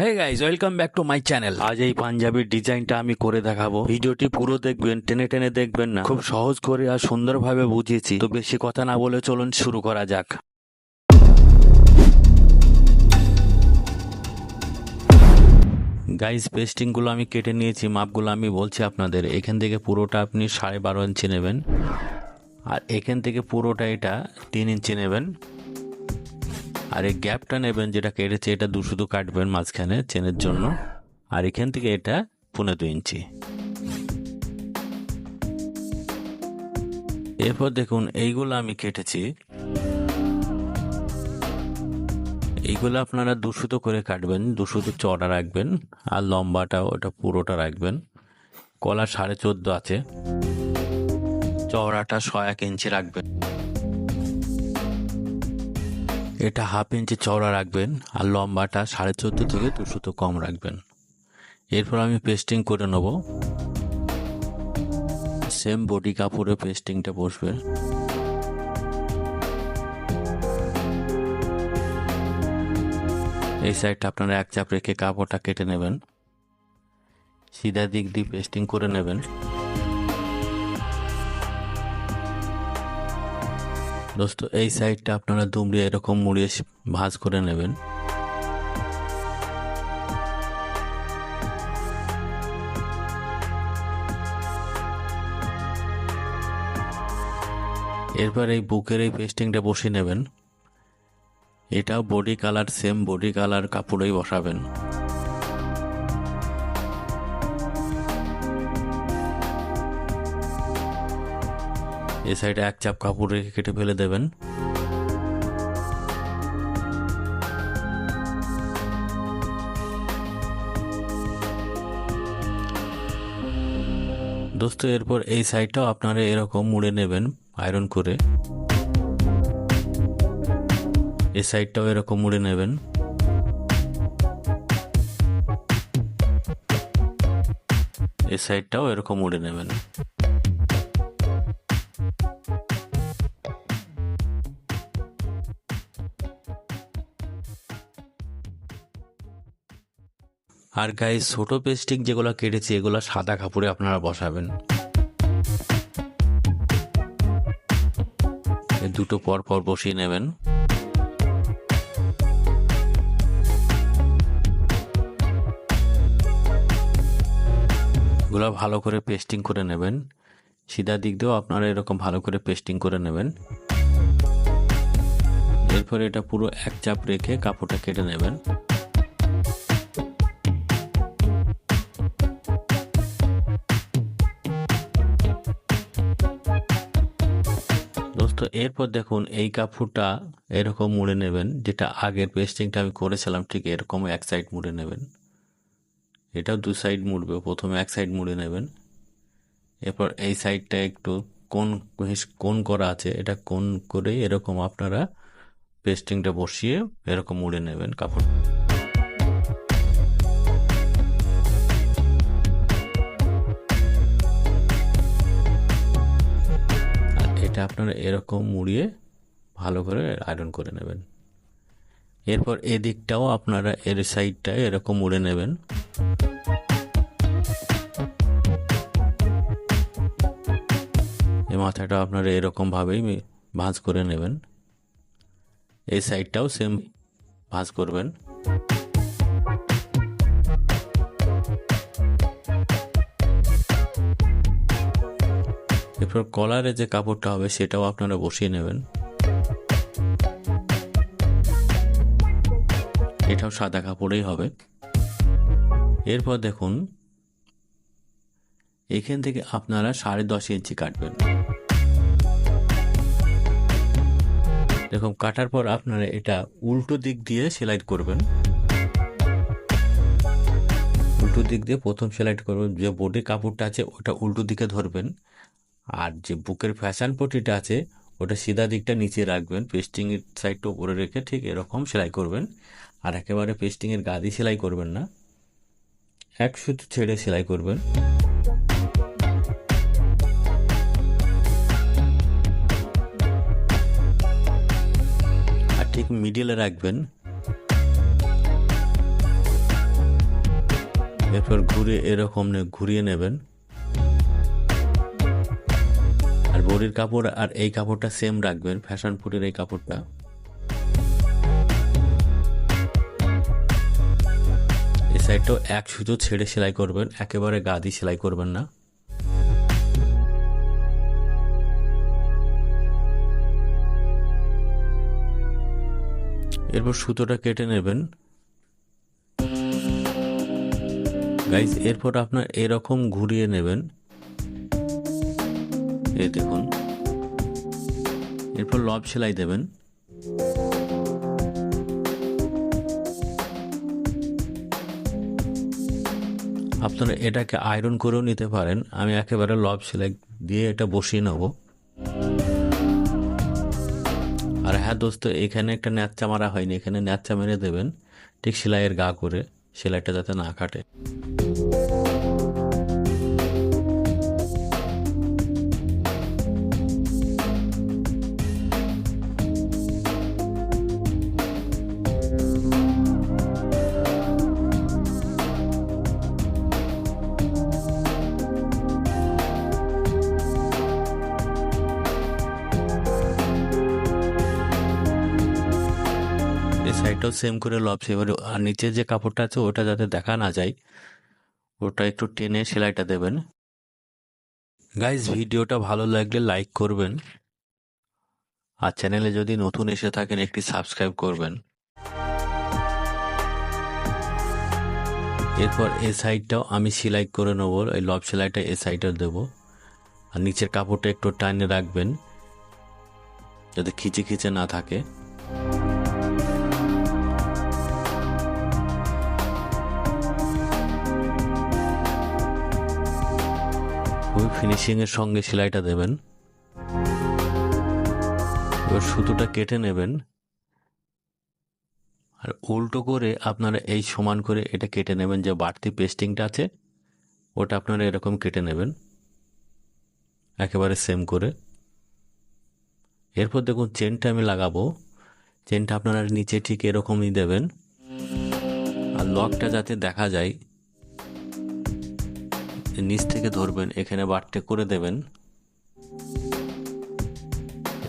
Hey guys welcome back to my channel আজ এই পাঞ্জাবির ডিজাইনটা আমি করে দেখাবো। ভিডিওটি পুরো দেখবেন, টেনে টেনে দেখবেন না। খুব সহজ করে আর সুন্দরভাবে বুঝিয়েছি। তো বেশি কথা না বলে চলুন শুরু করা যাক। গাইজ পেস্টিংগুলো আমি কেটে নিয়েছি, মাপগুলো আমি বলছি আপনাদের। এখান থেকে পুরোটা আপনি সাড়ে বারো ইঞ্চি নেবেন। আর এখান থেকে পুরোটা এটা তিন ইঞ্চি নেবেন। আর এই গ্যাপটা নেবেন যেটা কেটেছে, এটা দু শুধু কাটবেন মাঝখানে চেনের জন্য। আর এখান থেকে এটা পনেরো দু ইঞ্চি। এরপর দেখুন, এইগুলো আমি কেটেছি। এইগুলো আপনারা দুশুতো করে কাটবেন দুশুতো চড়া রাখবেন, আর লম্বাটা ওটা পুরোটা রাখবেন। কলা সাড়ে চোদ্দ আছে। চওড়াটা ছয় এক ইঞ্চি রাখবেন। এটা হাফ ইঞ্চি চওড়া রাখবেন আর লম্বাটা সাড়ে চোদ্দ থেকে দুশো তো কম রাখবেন। এরপর আমি পেস্টিং করে নেব। সেম বডি কাপড়ে পেস্টিংটা বসবে। এই সাইডটা আপনারা এক চাপ রেখে কাপড়টা কেটে নেবেন। সিধা দিক দিয়ে পেস্টিং করে নেবেন। দোস্ত, এই সাইডটা আপনারা দুমড়িয়ে এরকম মুড়িয়ে ভাঁজ করে নেবেন। এরপর এই বুকের এই পেস্টিংটা বসিয়ে নেবেন। এটাও body colour, same body colour কাপড়েই বসাবেন। এ সাইডে এক চাপ কাপড় রেখে কেটে ফেলে দেবেন। দোস্ত, এরপর এই সাইডটাও আপনারা এরকম মুড়ে নেবেন, আয়রন করে। এই সাইডটাও এরকম মুড়ে নেবেন। এই সাইডটাও এরকম মুড়ে নেবেন। আর গায়ে ছোট পেস্টিক যেগুলো কেটেছি, এগুলো সাদা কাপড়ে আপনারা বসাবেন। দুটো পর পর বসিয়ে নেবেন। এগুলো ভালো করে পেস্টিং করে নেবেন। সিধা দিক দিয়েও আপনারা এরকম ভালো করে পেস্টিং করে নেবেন। এরপর এটা পুরো এক চাপ রেখে কাপড়টা কেটে নেবেন। দোস্ত এরপর দেখুন এই কাপড়টা এরকম মুড়ে নেবেন, যেটা আগের পেস্টিংটা আমি করেছিলাম, ঠিক এরকম এক সাইড মুড়ে নেবেন। এটাও দু সাইড মুড়বে, প্রথমে এক সাইড মুড়ে নেবেন। এরপর এই সাইডটা একটু কোন কোন করা আছে, এটা কোন করে এরকম আপনারা পেস্টিংটা বসিয়ে এরকম মুড়ে নেবেন কাপড় এটা আপনারা এরকম মুড়িয়ে ভালো করে আয়রন করে নেবেন। এরপর এদিকটাও আপনারা এর সাইডটা এরকম মুড়ে নেবেন। এই মাথাটা আপনারা এরকমভাবেই ভাঁজ করে নেবেন। এই সাইডটাও সেম ভাঁজ করবেন। এরপর কলারে যে কাপড়টা হবে সেটাও আপনারা বসিয়ে নেবেন। এটাও সাদা কাপড়েই হবে। এরপর দেখুন, এখান থেকে আপনারা সাড়ে দশ ইঞ্চি কাটবেন। দেখুন, কাটার পর আপনারা এটা উল্টো দিক দিয়ে সেলাই করবেন। উল্টো দিক দিয়ে প্রথম সেলাই করবেন, যে বোর্ডে কাপড়টা আছে ওটা উল্টো দিকে ধরবেন। আর যে বুকের ফ্যাশন পটিটা আছে, ওটা সিধা দিকটা নিচে রাখবেন পেস্টিংয়ের সাইডটা উপরে রেখে ঠিক এরকম সেলাই করবেন। আর একেবারে পেস্টিংয়ের গাদি সেলাই করবেন না। এক সুতো ছেড়ে সেলাই করবেন। আর ঠিক মিডিলে রাখবেন। এরপর ঘুরে এরকম ঘুরিয়ে নেবেন। বডির কাপড় আর এই কাপড়টা সেম রাখবেন ফ্যাশন ফুটের এই কাপড়টা। এই সাইডটাও এক সুতো ছেড়ে সেলাই করবেন, একেবারে গা দিয়ে সেলাই করবেন না। এরপর সুতোটা কেটে নেবেন। গাইজ এরপর আপনার এরকম ঘুরিয়ে নেবেন। এই দেখুন। এরপর লব সেলাই দেবেন। আপনারা এটাকে আয়রন করেও নিতে পারেন। আমি একেবারে লব সেলাই দিয়ে এটা বসিয়ে নেব। আর হ্যাঁ দোস্ত, এখানে একটা ন্যাচ্চা মারা হয়নি। এখানে ন্যাচ্চা মেরে দেবেন। ঠিক সেলাইয়ের গা করে সেলাইটা যাতে না কাটে। সাইডটাও সেম করে লব এবারে আর নিচে যে কাপড়টা আছে, ওটা যাতে দেখা না যায়, ওটা একটু টেনে সেলাইটা দেবেন। গাইজ ভিডিওটা ভালো লাগলে লাইক করবেন। আর চ্যানেলে যদি নতুন এসে থাকেন, একটি সাবস্ক্রাইব করবেন। এরপর এ সাইডটাও আমি সেলাই করে নেব, এই লব সেলাইটা এই সাইডে দেব। আর নিচের কাপড়টা একটু টানে রাখবেন, যাতে খিচে খিচে না থাকে। খুবই ফিনিশিংয়ের সঙ্গে সেলাইটা দেবেন। এবার সুতোটা কেটে নেবেন। আর উল্টো করে আপনারা এই সমান করে এটা কেটে নেবেন, যে বাড়তি পেস্টিংটা আছে, ওটা আপনারা এরকম কেটে নেবেন। একেবারে সেম করে। এরপর দেখুন চেনটা আমি লাগাবো। চেনটা আপনারা নিচে ঠিক এরকমই দেবেন। আর লকটা যাতে দেখা যায় নিচ থেকে ধরবেন, এখানে বাড়তে করে দেবেন।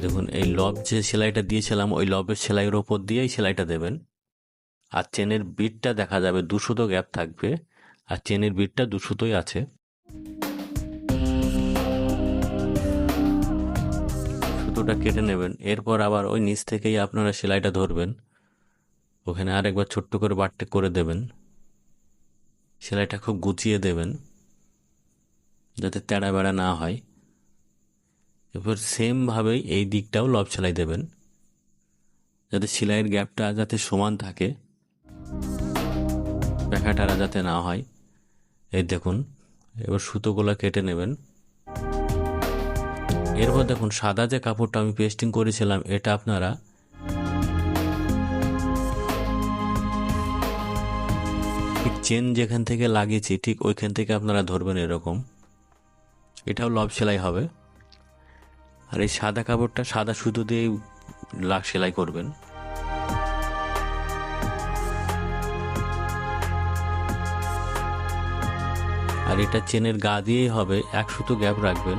দেখুন, এই লব যে সেলাইটা দিয়েছিলাম, ওই লবের সেলাইয়ের ওপর দিয়েই সেলাইটা দেবেন। আর চেনের বিটটা দেখা যাবে দুশোতো গ্যাপ থাকবে, আর চেনের বিটটা দুশোতোই আছে। সুতোটা কেটে নেবেন, এরপর আবার ওই নিচ থেকেই আপনারা সেলাইটা ধরবেন। ওখানে আরেকবার ছোট্ট করে বাড়তে করে দেবেন। সেলাইটা খুব গুছিয়ে দেবেন। যাতে তেড়া বেড়া না হয়। এরপর সেমভাবেই এই দিকটাও লব সেলাই দেবেন। যাতে সেলাইয়ের গ্যাপটা যাতে সমান থাকে। ব্যাখাটারা যাতে না হয়। এই দেখুন, এবার সুতোগুলো কেটে নেবেন। এরপর দেখুন, সাদা যে কাপড়টা আমি পেস্টিং করেছিলাম, এটা আপনারা ঠিক চেন যেখান থেকে লাগিয়েছি, ঠিক ওইখান থেকে আপনারা ধরবেন এরকম। এটাও লব সেলাই হবে। আর এই সাদা কাপড়টা সাদা সুতো দিয়ে লাখ সেলাই করবেন। আর এটা চেনের গা দিয়েই হবে, এক সুতো গ্যাপ রাখবেন।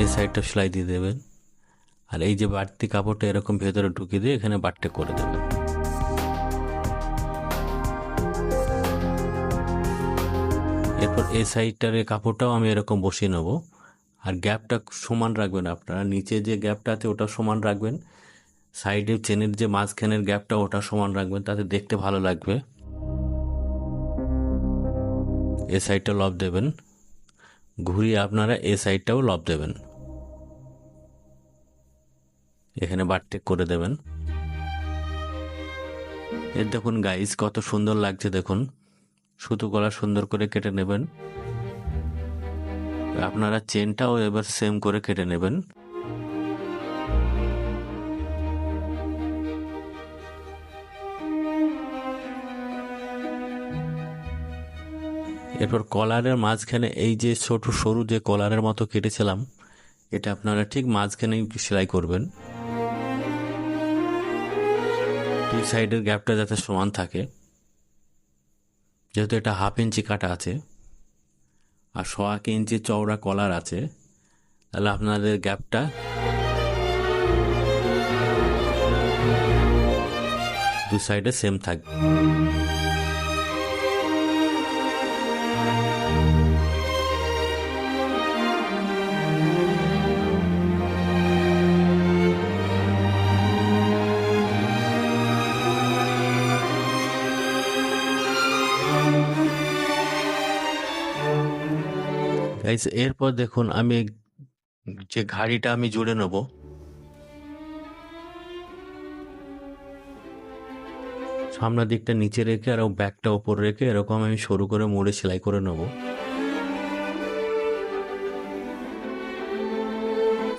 এই সাইডটা সেলাই দিয়ে দেবেন। আর এই যে বাড়তি কাপড়টা এরকম ভেতরে ঢুকিয়ে দিয়ে এখানে বাড়তে করে দেবেন। এরপর এই সাইডটার কাপড়টাও আমি এরকম বসিয়ে নেব। আর গ্যাপটা সমান রাখবেন আপনারা। নিচে যে গ্যাপটা আছে ওটা সমান রাখবেন। সাইডে চেনের যে মাঝখানের গ্যাপটা, ওটা সমান রাখবেন। তাতে দেখতে ভালো লাগবে। এ সাইডটা লব দেবেন। ঘুরিয়ে আপনারা এ সাইডটাও লব দেবেন। এখানে বারটেক করে দেবেন। এর দেখুন গাইস কত সুন্দর লাগছে দেখুন। সুতো গলা সুন্দর করে কেটে নেবেন। আপনারা চেনটাও এবার সেম করে কেটে নেবেন। এরপর কলারের মাঝখানে এই যে ছোট সরু যে কলারের মতো কেটেছিলাম, এটা আপনারা ঠিক মাঝখানেই সেলাই করবেন। দুই সাইডের গ্যাপটা যাতে সমান থাকে। যেহেতু এটা হাফ ইঞ্চি কাটা আছে আর এক ইঞ্চি চওড়া কলার আছে, তাহলে আপনাদের গ্যাপটা দু সাইডে সেম থাকবে। গাইস এরপর দেখুন আমি যে ঘাড়িটা আমি জুড়ে নেব। সামনের দিকটা নিচে রেখে আর ব্যাকটা ওপর রেখে এরকম আমি সরু করে মোড়ে সেলাই করে নেব।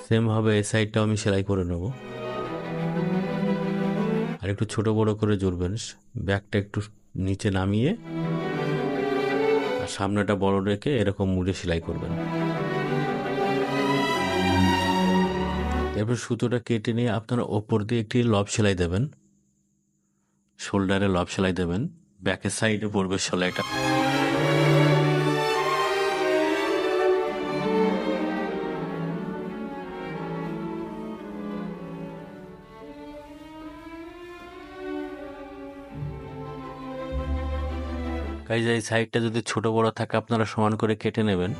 সেম ভাবে এই সাইডটাও আমি সেলাই করে নেব। আর একটু ছোট বড় করে জুড়বেন। ব্যাকটা একটু নিচে নামিয়ে সামনেটা বড় রেখে এরকম মুড়ে সেলাই করবেন। এরপর সুতোটা কেটে নিয়ে আপনারা ওপর দিয়ে একটি লব সেলাই দেবেন। শোল্ডারে লব সেলাই দেবেন। ব্যাকের সাইডে পড়বে সেলাইটা। গাইজ এই সাইডটা যদি ছোট বড় থাকে, আপনারা সমান করে কেটে নেবেন।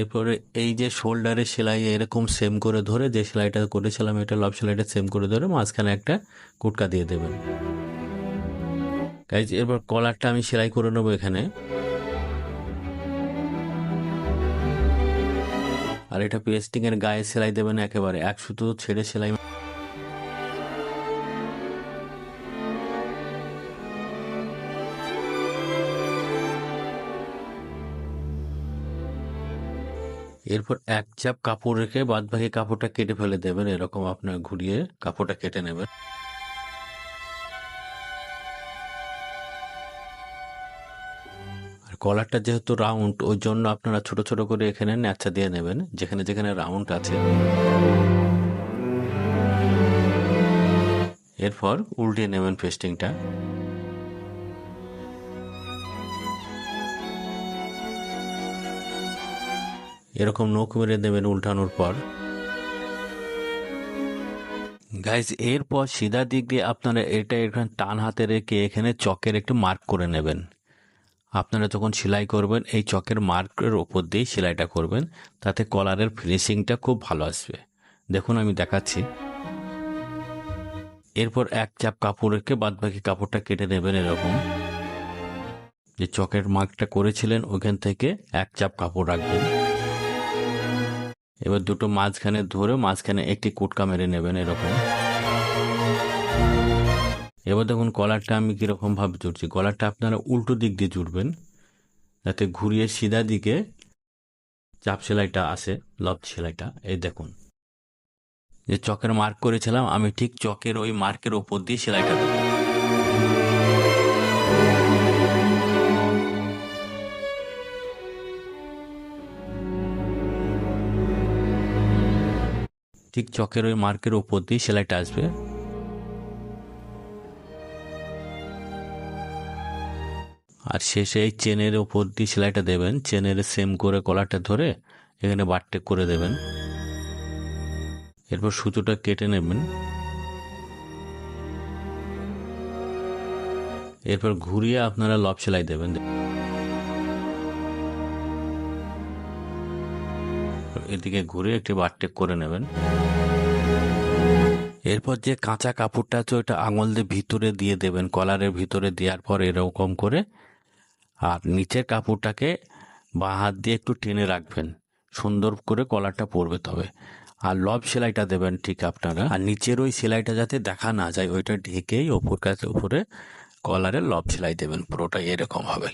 এরপরে এই যে শোল্ডারে সেলাই এরকম সেম করে ধরে, যে সেলাইটা করেছিলাম, এটা লব সেলাইটা সেম করে ধরে মাঝখানে একটা কুটকা দিয়ে দেবেন। গাইজ এরপর কলারটা আমি সেলাই করে নেব এখানে। আর এটা পেস্টিং এর গায়ে সেলাই দেবেন একেবারে। এক সুতো ছেড়ে সেলাই এরপর এক চাপ কাপড় রেখে বাদ বাকি কাপড়টা কেটে ফেলে দেবেন। এরকম আপনার ঘুরিয়ে কাপড়টা কেটে নেবেন। কলারটা যেহেতু রাউন্ড, ওই জন্য আপনারা ছোট ছোট করে এখানে ন্যাচা দিয়ে নেবেন, যেখানে যেখানে রাউন্ড আছে। এরপর উল্টিয়ে নেবেন পেস্টিংটা। এরকম নখ মেরে দেবেন উল্টানোর পর। গাইজ এরপর সিধা দিক দিয়ে আপনারা এটা এখানে টান হাতে রেখে এখানে চকের একটু মার্ক করে নেবেন। আপনারা যখন সেলাই করবেন, এই চকের মার্কের ওপর দিয়ে সেলাইটা করবেন, তাতে কলারের ফিনিশিংটা খুব ভালো আসবে। দেখুন, আমি দেখাচ্ছি। এরপর এক চাপ কাপড় রেখে বাদ বাকি কাপড়টা কেটে নেবেন এরকম। যে চকের মার্কটা করেছিলেন, ওখান থেকে এক চাপ কাপড় রাখবেন। এবার দুটো মাঝখানে ধরে মাঝখানে একটি কুটকা মেরে নেবেন এরকম। এবার দেখুন কলারটা আমি কীরকম ভাবে জুড়ছি। কলারটা আপনারা উল্টো দিক দিয়ে জুড়বেন, যাতে ঘুরিয়ে সিধা দিকে চাপ সেলাইটা আসে, লব সেলাইটা। এই দেখুন, যে চকের মার্ক করেছিলাম, আমি ঠিক চকের ওই মার্কের ওপর দিয়ে সেলাইটা দেবো ঠিক চকের ওই মার্কের ওপর দিয়ে সেলাইটা আসবে। আর শেষে এই চেনের ওপর দিয়ে সেলাইটা দেবেন। চেনের সেম করে কলারটা ধরে এখানে বাটটেক করে দেবেন। এরপর সুতোটা কেটে নেবেন। এরপর ঘুরিয়ে আপনারা লব সেলাই দেবেন। এদিকে ঘুরে একটি বাটটেক করে নেবেন। এরপর যে কাঁচা কাপড়টা আছে ওইটা আঙুল দিয়ে ভিতরে দিয়ে দেবেন, কলারের ভিতরে দেওয়ার পর এরকম করে। আর নিচের কাপড়টাকে বাঁ হাত দিয়ে একটু টেনে রাখবেন, সুন্দর করে কলারটা পরবে তবে। আর লব সেলাইটা দেবেন ঠিক আপনারা। আর নিচের ওই সেলাইটা যাতে দেখা না যায়, ওইটা ঢেকেই ওপর কাছে উপরে কলারে লব সেলাই দেবেন, পুরোটা এরকম হবে।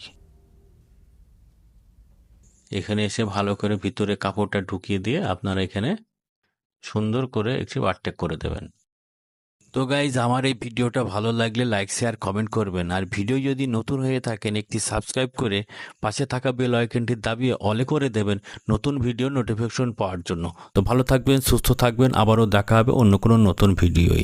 এখানে এসে ভালো করে ভিতরে কাপড়টা ঢুকিয়ে দিয়ে আপনারা এখানে সুন্দর করে একটি বারটেক করে দেবেন। তো গাইজ আমার এই ভিডিওটা ভালো লাগলে লাইক শেয়ার কমেন্ট করবেন। আর ভিডিও যদি নতুন হয়ে থাকেন, একটি সাবস্ক্রাইব করে পাশে থাকা বেল আইকনটি দাবিয়ে অলে করে দেবেন নতুন ভিডিও নোটিফিকেশন পাওয়ার জন্য। তো ভালো থাকবেন, সুস্থ থাকবেন। আবারও দেখা হবে অন্য কোনো নতুন ভিডিওই